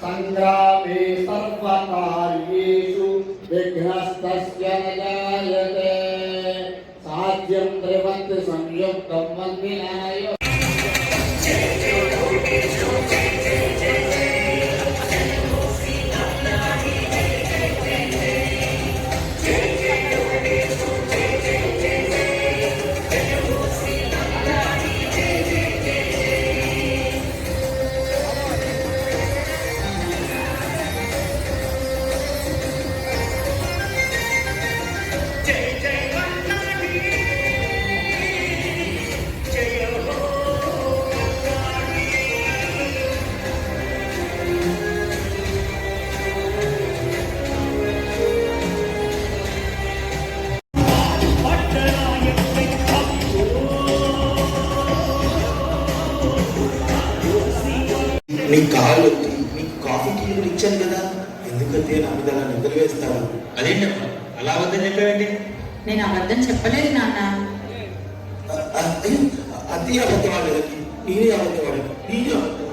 संग्रामे सर्व నీ కాలు వద్దు నీకు కాఫీ టీ కూడా ఇచ్చాను కదా. ఎందుకంటే నా మీద అలా నిద్ర వేస్తాను అదేంటమ్మా అలా వద్దని చెప్పావేంటి? నేను అబద్ధం చెప్పలేదు నాన్న. అది అబద్ధవాడేది నేనే అబద్ధవాడు నేనే అబద్ధవాడు.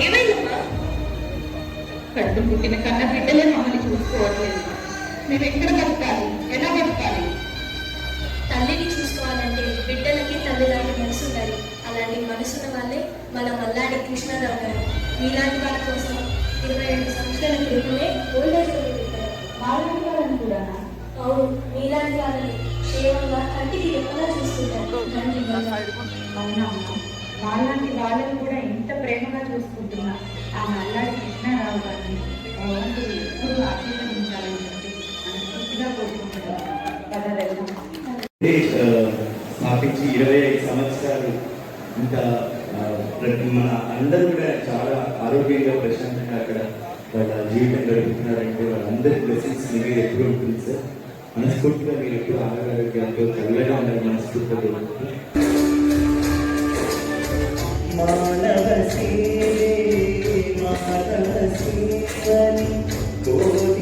ఏమైందమ్మా కడుపు పుట్టిన కన్న బిడ్డలే మమ్మల్ని చూసుకోవట్లేదు. మేము ఎక్కడ బతకాలి? ఎలా బతకాలి? తల్లిని చూసుకోవాలంటే బిడ్డలకి తల్లి లాంటి మనసు ఉండాలి. అలాంటి మనసున్న వాళ్ళే మన మల్లాడి కృష్ణారావు గారు. మీలాంటి వాళ్ళ కోసం ఇరవై ఐదు సంవత్సరాల క్రితమే పెట్టారు మాలాంటి వాళ్ళని కూడా అవును మీలాంటి వాళ్ళని క్షేమంగా కంటికి రెప్పలా చూసుకుంటారు అవునా అమ్మా? వాళ్ళంటి వాళ్ళని కూడా ఇంత ప్రేమగా చూసుకుంటున్నా. ఆ మల్లాడి కృష్ణారావు గారిని భగవంతుడు ఎప్పుడు ఆశీర్వదించాలని చెప్పి మనస్ఫూర్తిగా కోరుకుంటున్నాను. పద స్థాపించి ఇరవై ఐదు సంవత్సరాలు ఇంకా ప్రతి మన అందరూ కూడా చాలా ఆరోగ్యంగా ప్రశాంతంగా అక్కడ వాళ్ళ జీవితం గడుపుతున్నారంటే వాళ్ళందరి బ్లెస్సింగ్స్ మీరు ఎప్పుడు ఉంటుంది సార్. మనస్ఫూర్తిగా మీరు ఎప్పుడు ఆరోగ్యంతో చల్లగా ఉండాలి మనస్ఫూర్తిగా మానవ సేవే మానవ సేవని కోటి